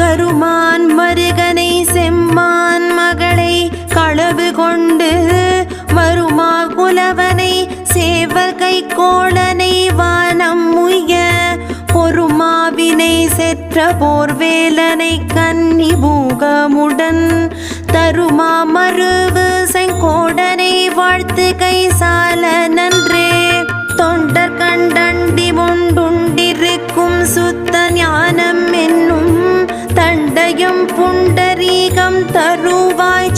கருமான் மருகனை செம்மான் மகளை களவு கொண்டு வருமா குலவனை சேவர் கை கோளனை வானம் முய பொறுமாவினை செற்ற போர்வேலனை கன்னி பூகமுடன் தருமா மருவு செங்கோடனை வாழ்த்து கை சால நன்றே. புண்டரீகம் தருவாய்